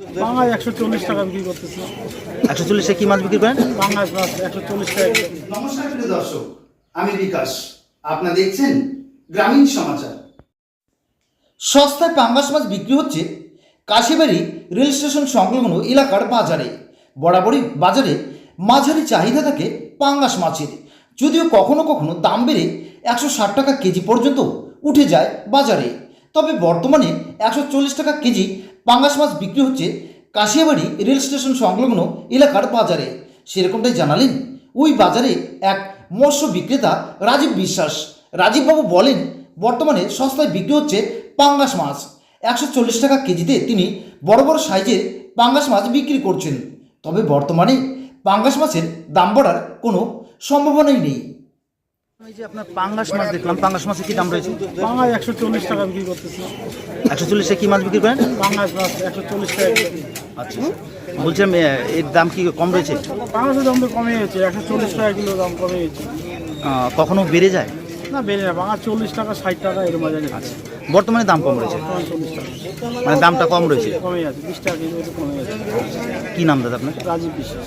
বাংলায় একশো চল্লিশ টাকা বিক্রি করতেছে। একশো চল্লিশে কি মাছ বিক্রি করেন? বাংলায় প্লাস একশো চল্লিশ টাকা নমস্কার প্রিয় দর্শক আমি বিকাশ। আপনারা দেখছেন গ্রামীণ সমাচার। সস্তায় পাঙ্গাস মাছ বিক্রি হচ্ছে কাশিবাড়ি রেল স্টেশন সংলগ্ন এলাকার বাজারে। বরাবরই বাজারে মাঝারি চাহিদা থাকে পাঙ্গাস মাছের। যদিও কখনো কখনো দাম বেড়ে একশো ষাট টাকা কেজি পর্যন্ত উঠে যায় বাজারে। তবে বর্তমানে একশো চল্লিশ টাকা কেজি পাঙ্গাস মাছ বিক্রি হচ্ছে কাশিয়াবাড়ি রেল স্টেশন সংলগ্ন এলাকার বাজারে। সেরকমটাই জানালেন ওই বাজারে এক মৎস্য বিক্রেতা রাজীব বিশ্বাস। রাজীববাবু বলেন, বর্তমানে সস্তায় বিক্রি হচ্ছে পাঙ্গাস মাছ। একশো চল্লিশ টাকা কেজিতে তিনি বড় বড় সাইজের পাঙ্গাস মাছ বিক্রি করছেন। তবে বর্তমানে পাঙ্গাস মাছের দাম বাড়ার কোনো সম্ভাবনাই নেই। এই যে আপনার পাঙ্গাস মাছ দেখলাম। পাঙ্গাস মাছের কি দাম রয়েছে? একশো চল্লিশ টাকা বিক্রি করতেছে। একশো চল্লিশে কি মাছ বিক্রি করেন? প্লাস একশো চল্লিশ টাকা। আচ্ছা। বলছিলাম এ, এর দাম কি কম রয়েছে? বাংলাদেশের দাম তো কমে গেছে একশো চল্লিশ টাকা কিলো দাম কমে গেছে আহ, কখনো বেড়ে যায়? না বেড়ে না বাংলা চল্লিশ টাকা ষাট টাকা এরকম আচ্ছা। বর্তমানে দাম কম রয়েছে? চল্লিশ টাকা। মানে দামটা কম রয়েছে? কমে যাচ্ছে বিশ টাকা কিলো কমে কি নাম দাদা আপনার? রাজীব বিশ্বাস।